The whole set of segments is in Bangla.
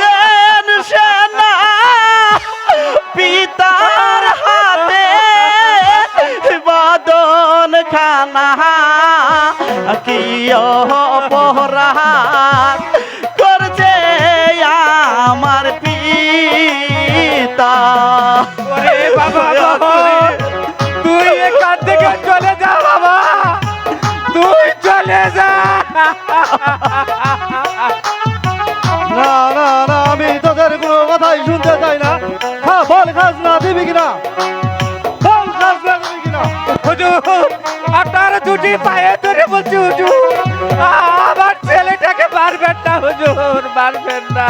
দেন সেনা, পিতার হাতে বাদন খানা কি অপরাধ করছে আমার পিতা? তুই এখান থেকে চলে যা, বাবা। তুই চলে যা। শুনতে চাই না। হ্যাঁ বল খাজনা দিবি কিনা? বল খাজনা দিবি কিনা? হুজুর, আপনার দুটি পায়ে ধরে বলছি, হুজুর। আমার ছেলেটাকে মারবেন না, হুজুর, মারবেন না।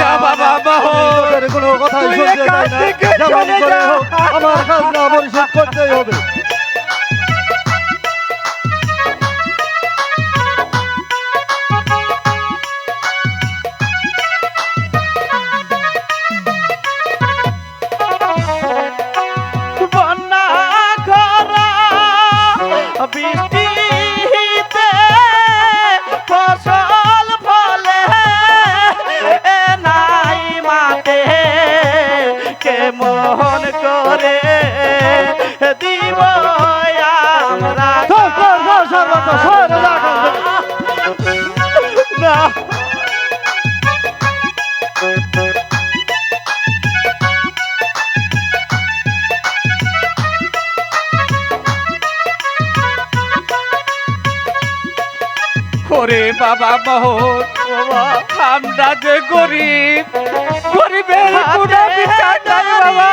যা বাবা মোহন কোনো কথাই শুনতে চাই না যেমন করে হোক আমার খাজনা পরিশোধ করতেই হবে বন্যা দিব আমরা। ওরে বাবা মোহন আমরা যে গরিব গরিবের কোনো বিচার নাই বাবা।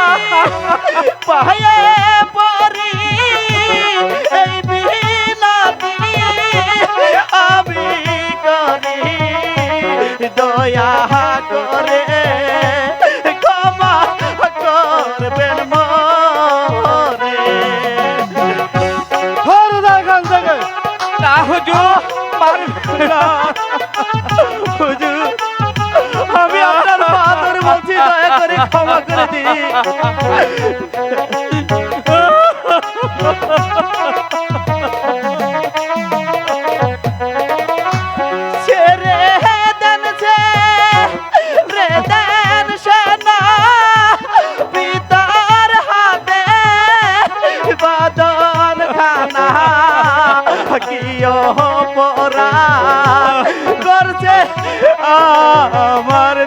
হুজুর মারবেন না হুজুর আমি আপনার পা ধরে বলছি দয়া করে ক্ষমা করে দিন। কি পরা। করছে আমার